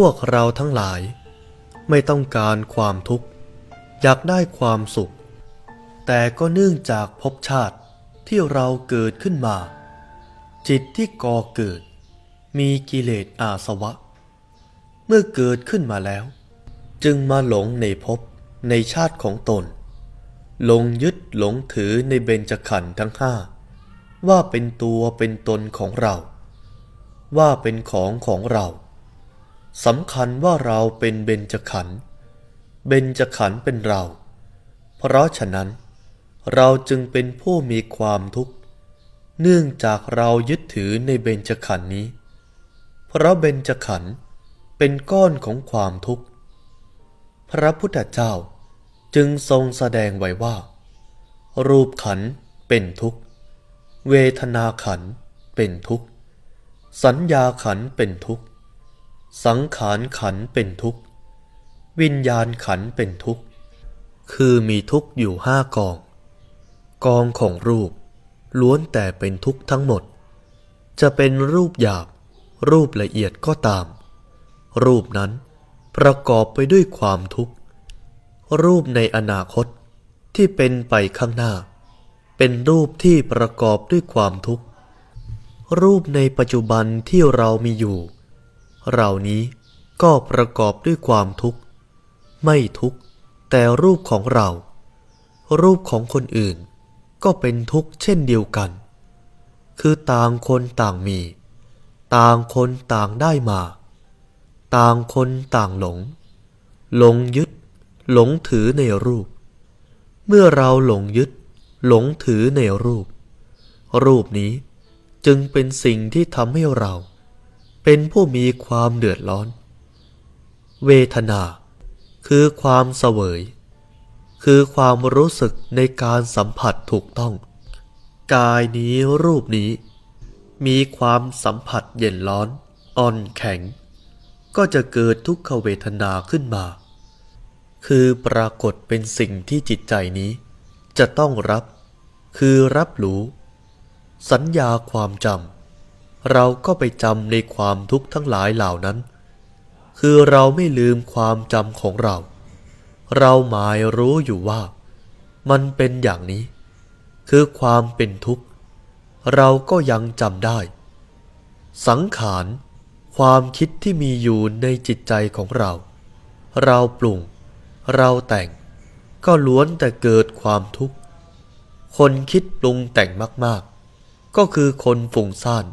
พวกเราทั้งหลาย ไม่ต้องการความทุกข์ อยากได้ความสุข แต่ก็เนื่องจากภพชาติที่เราเกิดขึ้นมา จิตที่ก่อเกิด มีกิเลสอาสวะ เมื่อเกิดขึ้นมาแล้ว จึงมาหลงในภพในชาติของตน หลงยึดหลงถือในเบญจขันธ์ทั้งห้าว่าเป็นตัวเป็นตนของเรา ว่าเป็นของของเรา สำคัญว่าเราเป็นเบญจขันธ์ เบญจขันธ์เป็นเรา เพราะฉะนั้น เราจึงเป็นผู้มีความทุกข์ เนื่องจากเรายึดถือในเบญจขันธ์นี้ เพราะเบญจขันธ์เป็นก้อนของความทุกข์ พระพุทธเจ้าจึงทรงแสดงไว้ว่า รูปขันธ์เป็นทุกข์ เวทนาขันธ์เป็นทุกข์ สัญญาขันธ์เป็นทุกข์ สังขารขันเป็นทุกข์ วิญญาณขันเป็นทุกข์ คือมีทุกข์อยู่ห้ากอง กองของรูป ล้วนแต่เป็นทุกข์ทั้งหมด จะเป็นรูปหยาบ รูปละเอียดก็ตาม รูปนั้นประกอบไปด้วยความทุกข์ รูปในอนาคตที่เป็นไปข้างหน้า เป็นรูปที่ประกอบด้วยความทุกข์ รูปในปัจจุบันที่เรามีอยู่ เหล่านี้ก็ประกอบด้วยความทุกข์ ไม่ทุกข์ แต่รูปของเรา รูปของคนอื่น ก็เป็นทุกข์เช่นเดียวกัน คือต่างคนต่างมี ต่างคนต่างได้มา ต่างคนต่างหลง หลงยึด หลงถือในรูป เมื่อเราหลงยึด หลงถือในรูป รูปนี้จึงเป็นสิ่งที่ทำให้เรา เป็นผู้มีความเดือดร้อน เวทนา คือความเสวย คือความรู้สึกในการสัมผัสถูกต้อง กายนี้รูปนี้ มีความสัมผัสเย็นร้อน อ่อนแข็ง ก็จะเกิดทุกขเวทนาขึ้นมา คือปรากฏเป็นสิ่งที่จิตใจนี้ จะต้องรับ คือรับรู้ สัญญาความจำ เราก็ไปจำในความทุกข์ทั้งหลายเหล่านั้น คือเราไม่ลืมความจำของเรา เราหมายรู้อยู่ว่า มันเป็นอย่างนี้ คือความเป็นทุกข์ เราก็ยังจำได้ สังขารความคิดที่มีอยู่ในจิตใจของเรา เราปรุง เราแต่ง ก็ล้วนแต่เกิดความทุกข์ คนคิดปรุงแต่งมาก ๆ ก็คือคนฟุ้งซ่าน